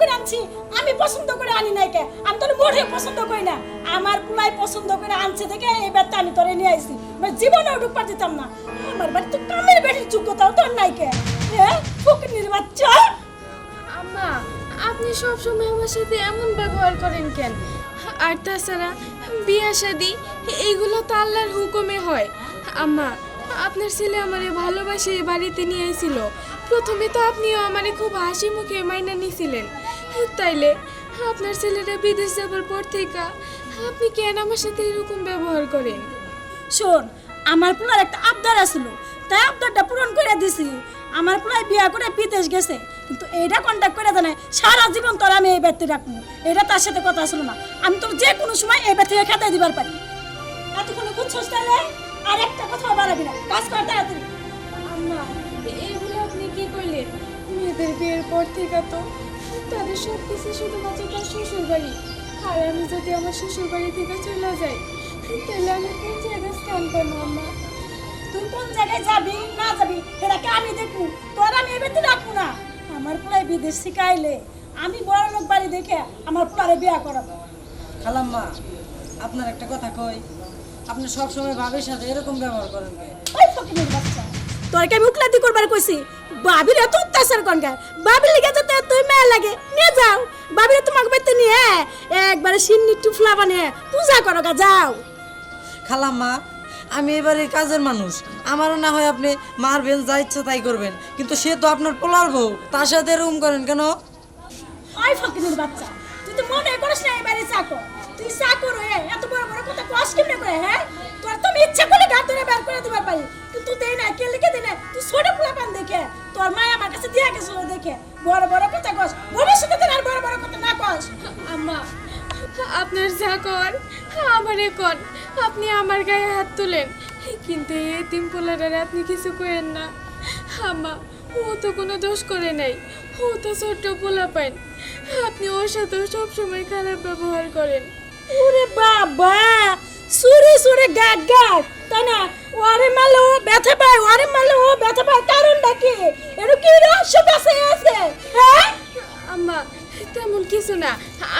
করে আনছি, আমি পছন্দ করে আনি নাই কে? আমি তোর মোটে পছন্দ করি না। আমার পুলাই পছন্দ করে আনছে থেকে এবার তো আমি তোরে নিয়ে আইছি। মানে জীবনেও ঢুকতে দিতাম না। আমার বাড়ি তো কামের বেটির যোগ্যতাও তোর নাই কে? হ্যাঁ আম্মা, আপনি সব সময় আমার সাথে এমন ব্যবহার করেন কেন? আর তাছাড়া বিয়া শাদি এইগুলো তো আল্লাহর হুকুমে হয়। আম্মা, আপনার ছেলে আমারে ভালোবাসে বাড়িতে নিয়ে এসেছিল প্রথমে তো আপনিও আমারে খুব হাসি মুখে মাইনা নিয়েছিলেন তাইলে আপনার ছেলেটা বিদেশ যাবার পর থেকে আপনি কেন আমার সাথে এরকম ব্যবহার করেন? শোন আমার পোলার একটা আবদার আছিল তাই আবদারটা পূরণ করে দিছি। আমার পোলায় বিয়া করে বিদেশ গেছে। কিন্তু এটা কন্ট্যাক্ট করে জানাই সারা জীবন তোর আমি এই ব্যক্তি রাখব। এটা তার সাথে কথা ছিল না। আমি তোর যে কোনো সময় এই ব্যক্তি খেতে দিবার পারি। এতক্ষণ বুঝছস তাহলে আর একটা কথা বাড়াবি না। কাজ কর তাড়াতাড়ি। আম্মা এগুলো আপনি কি করলেন? মেয়েদের বিয়ের পর থেকে তো তাদের সব কিছু শুধুমাত্র তার শ্বশুর বাড়ি আর আমি যদি আমার শ্বশুর বাড়ি থেকে চলে যাই তাহলে আমি কোন জায়গায় স্থান পাবো আম্মা? তুই কোন জায়গায় যাবি না যাবি এটাকে আমি দেখব। তোর আমি এই ব্যক্তি রাখব না। আমার পোলায় বিদেশ শিখাইলে আমি বড় লোক বাড়ি দেখে আমার পোলারে বিয়া করাবো। খালাম্মা আপনার একটা কথা কই। আপনি সবসময় ভাবের সাথে এরকম ব্যবহার করেন ওই ফকিনের বাচ্চা। তোর কি আমি উকলাতি করবার কইছি বাবির এত অত্যাচার কন? গায় বাবির লিগে যাতে তুই মেয়ে লাগে। নিয়ে যাও। বাবির তোমাকে বাইতে নিয়ে একবারে সিন্নি টুফলা বানিয়ে পূজা করো গা যাও। খালাম্মা আমি এবারে কাজের মানুষ। আমারও না হয় আপনি মারবেন যা ইচ্ছা তাই করবেন। কিন্তু সে তো আপনার পোলার বউ। তার সাথে রুম করেন কেন? ওই ফকিনের বাচ্চা। তুই তো মনে করিস না এবারে চাকর তুই চাকর হয়ে? এত বড় বড় কথা কস কেমনে করে হ্যাঁ? তোর তো ইচ্ছা করে গাছ ধরে বের করে দিবার পারি, কিন্তু দেই না, কে লিখে না? তুই ছোট পোলা পান দেখে, তোর মা আমার কাছে দিয়া গেছিল দেখে। বড় বড় কথা কস, ভবিষ্যতে তোর আর বড় বড় কথা না কস। আম্মা, আপনার যা কর, আমারে কর, আপনি আমার গায়ে হাত তুলেন, কিন্তু এই এতিম পোলাটারে আপনি কিছু করেন না। আম্মা, ও তো কোনো দোষ করে নাই, ও তো ছোট্ট পোলা পাইন। আপনি ওর সাথে সবসময় খারাপ ব্যবহার করেন। ওরে বাবা সুরে সুরে গাগ গাগ। তাই না ওরে মালো ব্যথা পায় ওরে মালো ব্যথা পায় কারণটা কি? এর কি রহস্য কাছে আছে? হ্যাঁ? আম্মা তেমন কিছু না।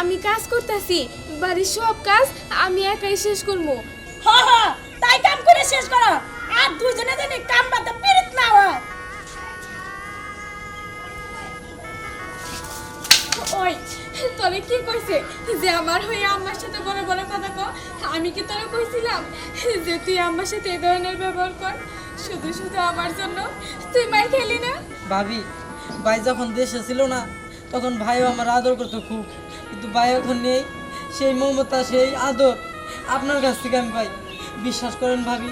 আমি কাজ করতেছি বাড়ির সব কাজ আমি একাই শেষ করব। হ হ তাই কাম করে শেষ করো। আর দুজনে জানি কাম বাদ পিরিত না হয়। ওই তোরে কি কইছে যে আমার হয়ে আমার সাথে বড় বড় কথা কর আমি কি তোরে কইছিলাম যে তুই আমার সাথে এই ধরনের ব্যবহার কর? শুধু শুধু আমার জন্য? তুই মাই খেলি না? ভাবি ভাই যখন দেশে ছিল না তখন ভাইও আমার আদর করতো খুব। কিন্তু ভাই এখন নেই সেই মমতা সেই আদর আপনার কাছ থেকে আমি পাই। বিশ্বাস করেন ভাবি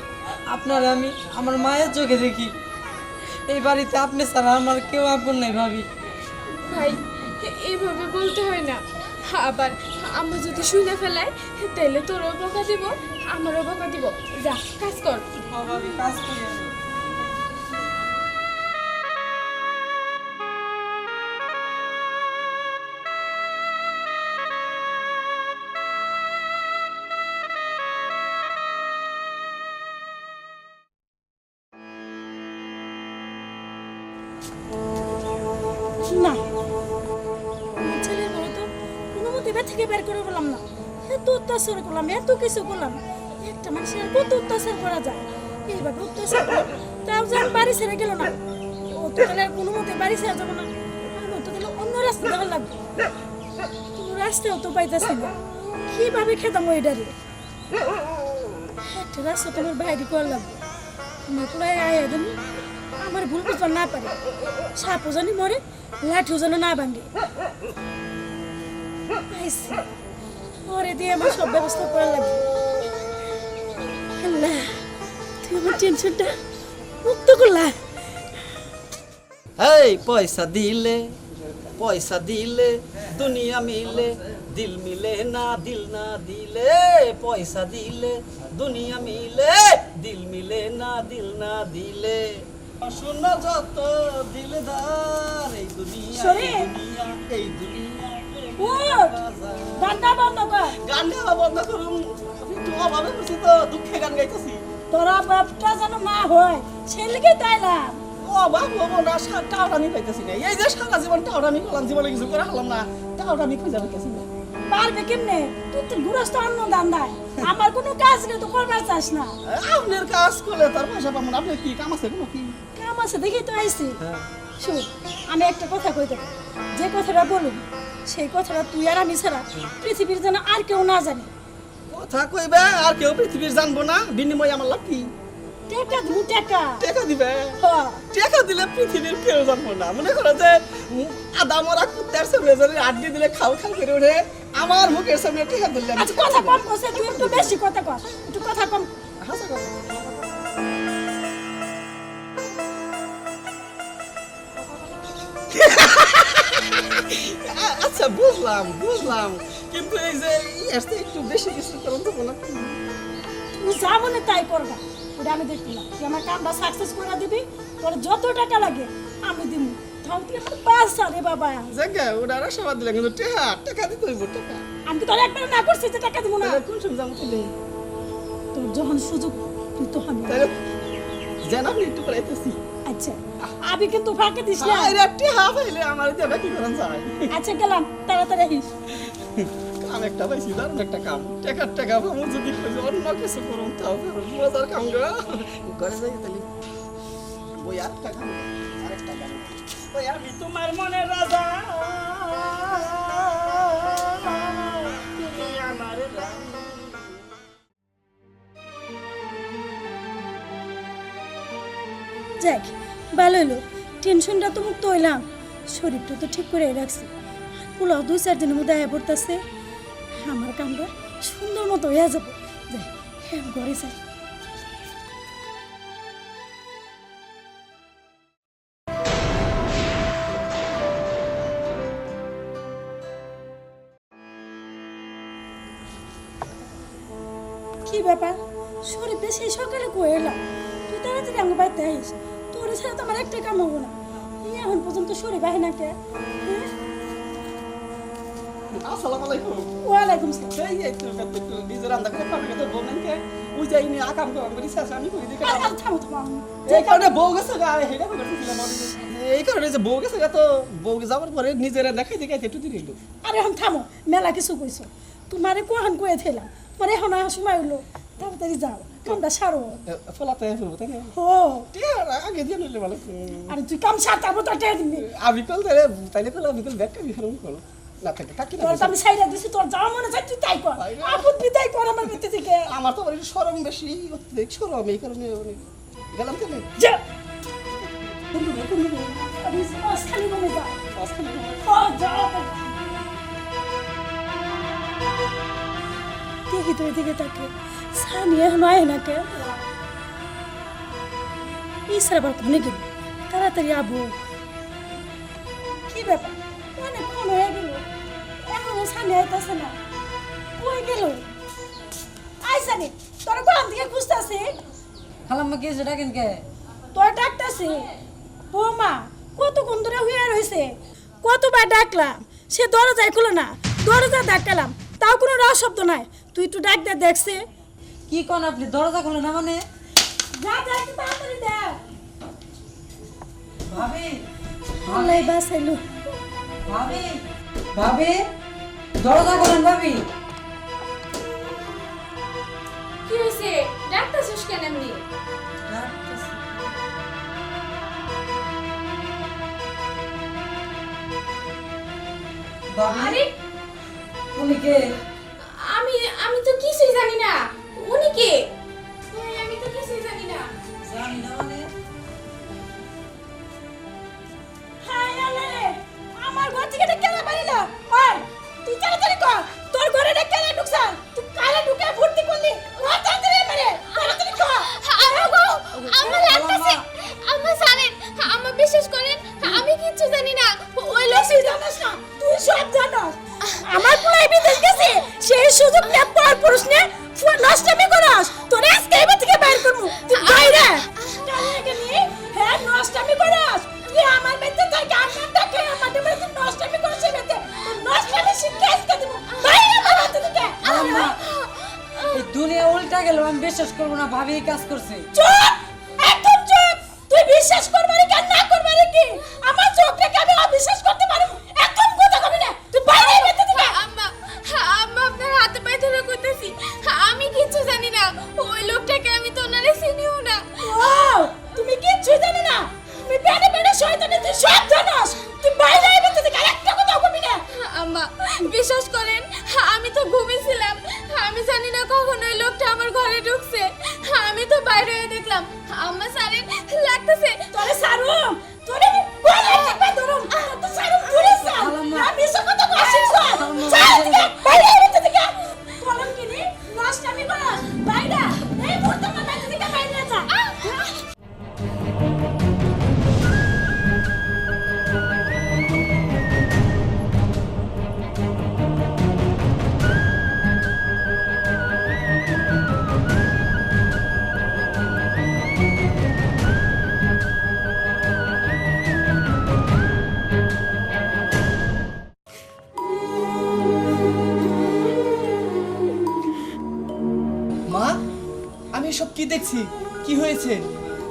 আপনার আমি আমার মায়ের চোখে দেখি। এই বাড়িতে আপনি ছাড়া আমার কেউ আপন নাই ভাবি। ভাই এইভাবে বলতে হয় না। আবার আম্মা যদি শুনে ফেলায় তাহলে তোরও বকা দিব, আমারও বকা দিব। যা, কাজ কর। কাজ করি থেকে বের করে বললাম, না, এত অত্যাচার করলাম, এত কিছু করলাম, একটা মানুষের কত অত্যাচার করা যায়? এইভাবে অত্যাচার তাও যে বাড়ি ছেড়ে গেল না। ও কোনো মতে বাড়ি ছেড়ে যাব না। আমি তো অন্য রাস্তা দেখা লাগবে। তো রাস্তাও তো পাইতেছি না। কীভাবে খেতাম ওইটারে একটা রাস্তা তোমার বাইরে করা লাগবে। প্রায় আয়া দেন, আমার ভুল বুঝবার না পারে। সাপও জানি মরে, লাঠিও যেন না ভাঙে। ওরে দিয়ে আমার সব ব্যবস্থা করা লাগবে আল্লাহ তুই আমার টেনশনটা মুক্ত করলা। এই পয়সা দিলে পয়সা দিলে দুনিয়া মিলে দিল মিলে না দিল না দিলে পয়সা দিলে দুনিয়া মিলে দিল মিলে না দিল না দিলে। শূন্য যত দিলদার এই দুনিয়া এই দুনিয়া। উঠ গানটা বন্ধ কর। গান গাওয়া বন্ধ করুন আমি একটু অভাবে বসি তো দুঃখে গান গাইতেছি। তোরা বাপটা যেন না হয় ছেলেকে তাইলাম অবাক হব না সা- পাইতেছি না। এই যে সারা জীবন টাওয়ার করলাম জীবনে কিছু করে হলাম না। টাওয়ার আমি খুঁজে পাইতেছি না। পারবে কেমনে? তুই তো গুরস্ত অন্য দান দেয় আমার কোনো কাজ নেই তো করবার চাস না। আপনার কাজ করলে তার পয়সা পাবো না। আপনার কি কাম আছে কোনো কি? কাম আছে দেখি তো আইসি হ্যাঁ। শুন আমি একটা কথা কই যে কথাটা বলুন সেই কথাটা তুই আর আমি ছাড়া পৃথিবীর যেন আর কেউ না জানে। কথা কইবে আর কেউ পৃথিবীর জানব না। বিনিময়ে আমার লাভ কি? টাকা দু টাকা। টাকা দিবে? হ। টাকা দিলে পৃথিবীর কেউ জানব না। মনে করো যে আদা মরা কুত্তার সামনে যদি আড্ডি দিলে খাও খাও করে ওঠে আমার মুখের সামনে টাকা দিলে আচ্ছা কথা কম কছে তুই একটু বেশি কথা কর একটু কথা কম। হাসা কথা। আচ্ছা বুঝলাম বুঝলাম। কিন্তু এই যে এর একটু বেশি কিছু করুন তো না তুই যা মনে তাই করবা। ওটা আমি দেখব না তুই আমার কামটা সাকসেস করে দিবি তোর যত টাকা লাগে আমি দিব তাও তুই আমার রে বাবা। জায়গা ওটা আশাবাদ দিলে কিন্তু টাকা টাকা দিতে হইব টাকা আমি তো একবার না করছি যে টাকা দিব না। কোন সময় যাব তাহলে তোর যখন সুযোগ তুই তো আমি তাহলে যেন আমি একটু করাইতেছি আচ্ছা আমি কিন্তু ফাঁকে দিস না। আরে টাকা পাইলে আমার দেবা কি করেন যায় আচ্ছা গেলাম তাড়াতাড়ি আহিস। কাম একটা পাইছি দারুণ একটা কাম। টাকার টাকা পাবো যদি কইছে অন্য কিছু করুন তাও করুন মজার কাম গো। ঘরে যাই তাহলে। ওই আর টাকা আরেকটা কাম। ওই আমি তোমার মনে রাজা। যাক ভালো হলো। টেনশনটা তো মুক্ত হইলাম। শরীরটা তো ঠিক করে রাখছি। পোলাও দুই চার দিনের মধ্যে আয়া পড়তেছে। আমার কামটা সুন্দর মতো হয়ে যাব। যাই হ্যাঁ ঘরে যাই। কি ব্যাপার? শরীর বেশি সকালে কয়ে এলাম তুই তাড়াতাড়ি আমার বাড়িতে আইস। ছাড়া একটা কাম হব না। এখন পর্যন্ত হ্যাঁ? আসসালামু আলাইকুম। ওয়ালাইকুম সালাম। এই এই তো নিজের রান্না করে পাবে কত বলেন কে? ওই যাই নি আকাম করে আমি রিসার্চ আমি করি দেখে আর আর থামো থামো। এই কারণে বউ গেছে গা হেডা করতেছিলাম এই কারণে যে বউ গেছে গা তো বউ যাওয়ার পরে নিজেরা দেখাই দেখাইতে একটু দিল আরে এখন থামো মেলা কিছু কইছো। তোমারে কোহান কয়ে তোমার এখন সময় হলো তাড়াতাড়ি যাও। কামটা সারো ফলাতে ফেলব তাই হো আগে দিয়ে নিলে ভালো আরে তুই কাম সার তারপর তো টেয়া দিবি আমি কল তাহলে তাইলে কল আমি কল না থাকে থাকি না আমি সাইডা দিছি তোর যাওয়া মনে চাই তুই তাই কর? আপদ বিদায় কর আমার ভিতর থেকে আমার তো সরম বেশি অত্যাধিক সরম এই কারণে গেলাম তাহলে যা আমি খালি মনে যা যাও দেখি দিকে তাকে স্বামী এখন আয় না কে? ইসরা আবার কোনে গেল? তাড়াতাড়ি আবু। কি ব্যাপার? অনেক ফোন হয়ে গেল। এখনও স্বামী আইতাছে না। কই গেল? তোর কোন দিকে খুঁজতাছে খালাম্মা কি সেটা কেনকে তোর ডাকতাছে। বৌমা কতক্ষণ ধরে হয়ে রয়েছে কতবার ডাকলাম সে দরজায় খুলো না। দরজা ডাকলাম তাও কোনো শব্দ নাই। তুই একটু ডাক দে দেখছে। কি কোন আপনি দরজা খুলে না মানে? যা যা একটু তাড়াতাড়ি ভাবি আল্লাহ বাসাইলো ভাবি ভাবি দরজা খুলেন ভাবি। কি হয়েছে ডাক্তার কেন এমনি? ভাবি আরে উনি কে? আমি আমি তো কিছুই জানি না। উনি কে দুনিয়া উল্টা গেল আমি বিশ্বাস করব না ভাবি কাজ করছে। চুপ! একদম চুপ! তুই বিশ্বাস কেন না কি? আমার আমি অবিশ্বাস করতে পারি একদম কথা কবি না। তুই বাইরে আম্মা আম্মা আপনার হাতে পায়ে ধরে আমি কিছু জানি না। ওই লোকটাকে আমি তো ওনারে চিনিও না। ও তুমি কিচ্ছু জানো না। তুমি পেটে পেটে তুই সব জানাস। তুই বাইরে যেতে দিবা একটা কথা কবি না। আম্মা বিশ্বাস করেন আমি তো ভূমি আমি জানি না কখন ওই লোকটা আমার ঘরে ঢুকছে। আমি তো বাইরে দেখলাম। আমার দেখছি? কি হয়েছে?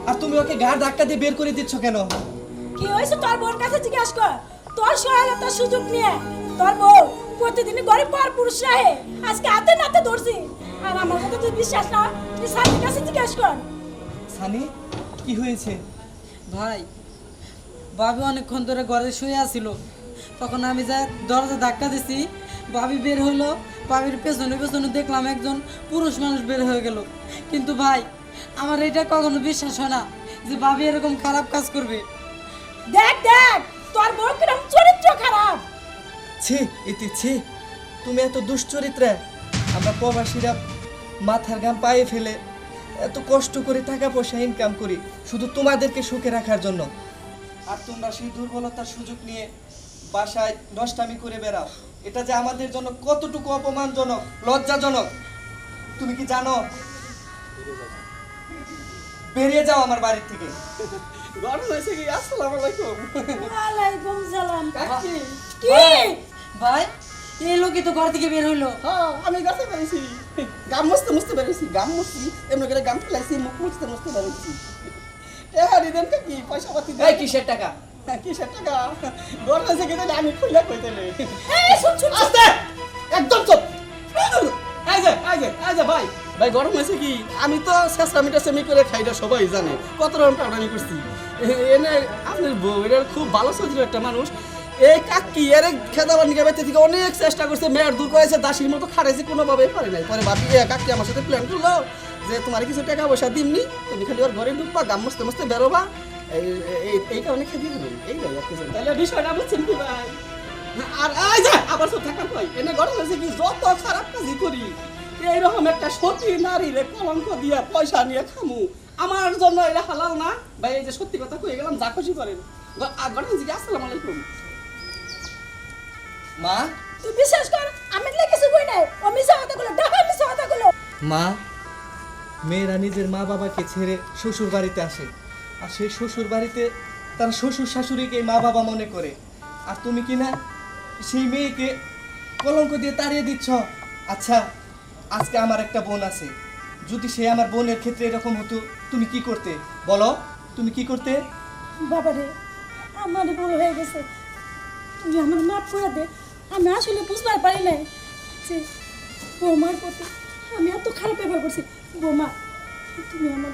আর তুমি ওকে গাড় ধাক্কা দিয়ে বের করে দিচ্ছ কেন? কি হয়েছে? তোর বোর কাছে জিজ্ঞেস কর। তোর সহায়তার সুযোগ নিয়ে। তোর বউ প্রতিদিন ঘরে পর পুরুষ রাহে। আজকে হাতে নাতে ধরছি। আর আমার কথা তুই বিশ্বাস না তুই স্বামীর কাছে জিজ্ঞেস কর। সানি কি হয়েছে? ভাই ভাবি অনেকক্ষণ ধরে ঘরে শুয়ে আছিল। তখন আমি যা দরজা ধাক্কা দিছি ভাবি বের হইল ভাবির পেছনে পেছনে দেখলাম একজন পুরুষ মানুষ বের হয়ে গেল। কিন্তু ভাই আমার এটা কখনো বিশ্বাস হয় না যে ভাবি এরকম খারাপ কাজ করবে। দেখ দেখ তোর বউ কিরম চরিত্র খারাপ। ছি ইতি ছি তুমি এত দুশ্চরিত্রা। আমরা প্রবাসীরা মাথার গাম পায়ে ফেলে এত কষ্ট করে টাকা পয়সা ইনকাম করি শুধু তোমাদেরকে সুখে রাখার জন্য। আর তোমরা সেই দুর্বলতার সুযোগ নিয়ে বাসায় নষ্টামি করে বেড়াও। এটা যে আমাদের জন্য কতটুকু অপমানজনক লজ্জাজনক তুমি কি জানো? বেরিয়ে যাও আমার বাড়ির থেকে। গরম হয়েছে কি? আসসালামু আলাইকুম। ওয়ালাইকুম সালাম। কাকি, কি? ভাই এই লোকই তো ঘর থেকে বের হইল। হ্যাঁ আমি গাছে বেরিয়েছি। গাম মুছতে মুছতে বেরিয়েছি গাম মুছছি এমনি করে গাম ফেলাইছি মুখ মুছতে মুছতে বেরিয়েছি। এ হারি দেন কি পয়সা পাতি দেন কিসের টাকা? কিসের টাকা? গরম হয়েছে কি আমি কইতে নেই। আস্তে! একদম চুপ! ভাই ভাই গরম হয়েছে কি? তো শেষরা সেমি করে খাইটা সবাই জানে। কত রকম করছি। এনে আপনার বউ এটা খুব ভালো চলছিল একটা মানুষ। এই কাকি এর খেদাবার নিকে বেঁচে থেকে অনেক চেষ্টা করছে মেয়ের দূর করেছে দাসির মতো খাড়াইছে কোনোভাবেই পারে নাই। পরে ভাবি কাকি আমার সাথে প্ল্যান করল যে তোমার কিছু টাকা পয়সা দিমনি তুমি খালি ওর ঘরে ঢুকবা গাম মস্তে মস্তে বেরোবা। এই- এই- এই কারণে খেয়ে দিয়ে দেবেন এই ভাই আর কিছু না। তাহলে বিষয়টা বুঝছেন কি ভাই আর এই যে আবার সব থাকার কই? এনে গরম হয়েছে কি? যত খারাপ কাজই করি এইরকম একটা সতী নারীরে কলঙ্ক দিয়া পয়সা নিয়ে খামু। আমার জন্য এটা হালাল না? ভাই এই যে সত্যি কথা কই গেলাম যা খুশি করেন। আসসালামু আলাইকুম। মা? তুই বিশ্বাস কর আমি কিছু কই নাই। ও মিছা কথা গুলো ডাকা মিছা কথা গুলো মা? মেয়েরা নিজের মা বাবাকে ছেড়ে শ্বশুর বাড়িতে আসে। আর সেই শ্বশুর বাড়িতে তার শ্বশুর শাশুড়িকে মা বাবা মনে করে। আর তুমি কি না সেই মেয়েকে কলঙ্ক দিয়ে তাড়িয়ে দিচ্ছ? আচ্ছা আজকে আমার একটা বোন আছে। যদি সে আমার বোনের ক্ষেত্রে এরকম হতো, তুমি কি করতে? বলো, তুমি কি করতে? বাবা রে আমার ভুল হয়ে গেছে। তুই আমার মাফ করে দে। আমি আসলে বুঝবার পারি নাই যে বৌমার প্রতি আমি এত খারাপ ব্যবহার করছি। বৌমা, তুমি আমার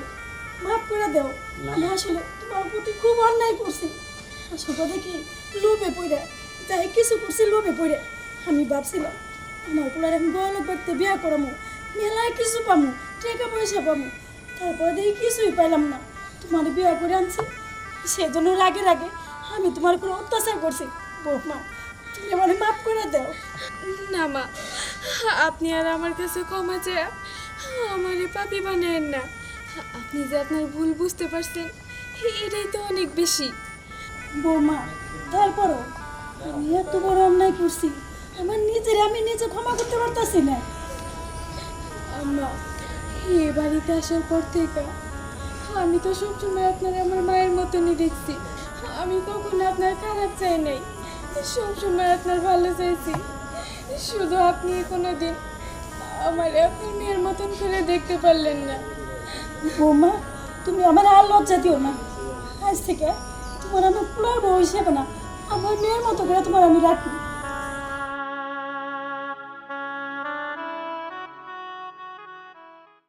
মাফ করে দাও। আমি আসলে তোমার প্রতি খুব অন্যায় করছি। আসলে দেখি লোভে পড়ে যাই কিছু করছি লোভে পড়ে। আমি ভাবছিলাম আমার পোলার এখন বড় ব্যক্তি বিয়া করামো মেলায় কিছু পামো টাকা পয়সা পামো। তারপরে দেখি কিছুই পাইলাম না। তোমার বিয়া করে আনছি। সেজন্য রাগে রাগে আমি তোমার উপর অত্যাচার করছি। বৌমা তুমি আমার মাফ করে দাও। না মা আপনি আর আমার কাছে ক্ষমা চেয়ে আমারে পাপি বানায়েন না। আপনি যে আপনার ভুল বুঝতে পারছেন এটাই তো অনেক বেশি। বৌমা তারপরও আমি এত বড় অন্যায় করছি আমার নিজের আমি নিজে ক্ষমা করতে পারতাছি না। আম্মা এ বাড়িতে আসার পর থেকে আমি তো সবসময় আপনার আমার মায়ের মতনই দেখছি। আমি কখনো আপনার খারাপ চাই নাই সবসময় আপনার ভালো চাইছি। শুধু আপনি কোনো দিন আমার আপনার মেয়ের মতন করে দেখতে পারলেন না। বৌমা, তুমি আমার আর লজ্জা দিও না। আজ থেকে তোমার আমার পুরার বউ হিসেবে না, আমার মেয়ের মতো করে তোমার আমি রাখব।